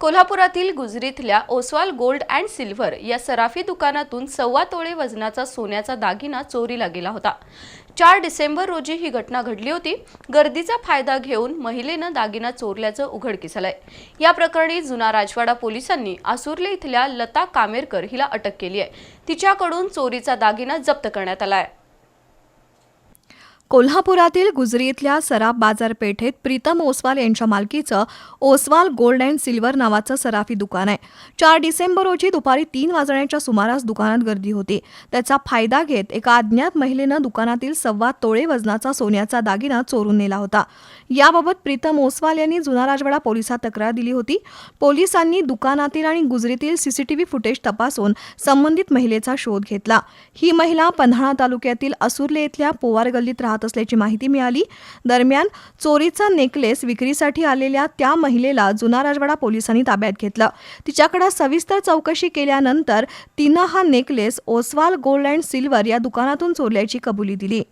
कोल्हापुरातील गुजरीतल्या Oswal gold and silver या सराफी दुकानातून सव्वा तोळे वजनाचा सोन्याचा दागिना चोरीला गेला होता. चार डिसेंबर रोजी ही घटना घडली होती. गर्दीचा फायदा घेऊन महिलेनं दागिना चोरल्याचं उघडकीस आलंय. या प्रकरणी जुना राजवाडा पोलिसांनी आसुर्ले इथल्या लता कामेरकर हिला अटक केली आहे. तिच्याकडून चोरीचा दागिना जप्त करण्यात आला आहे. कोल्हापुरातील गुजरी इथल्या सराफ बाजारपेठेत प्रीतम ओसवाल यांच्या मालकीचं ओसवाल गोल्ड अँड सिल्वर नावाचं सराफी दुकान आहे. चार डिसेंबर रोजी दुपारी तीन वाजण्याच्या सुमारास दुकानात गर्दी होती. त्याचा फायदा घेत एका अज्ञात महिलेनं दुकानातील सव्वा तोळे वजनाचा सोन्याचा दागिना चोरून नेला होता. याबाबत प्रीतम ओसवाल यांनी जुना राजवाडा पोलिसात तक्रार दिली होती. पोलिसांनी दुकानातील आणि गुजरीतील सीसीटीव्ही फुटेज तपासून संबंधित महिलेचा शोध घेतला. ही महिला पन्हाळा तालुक्यातील असुर्ले इथल्या पोवार गल्लीत राहत असल्याची माहिती मिळाली. दरम्यान चोरीचा नेकलेस विक्रीसाठी आलेल्या त्या महिलेला जुना राजवाडा पोलिसांनी ताब्यात घेतलं. तिच्याकडे सविस्तर चौकशी केल्यानंतर तिनं हा necklace Oswal gold and silver या दुकानातून चोरल्याची कबुली दिली.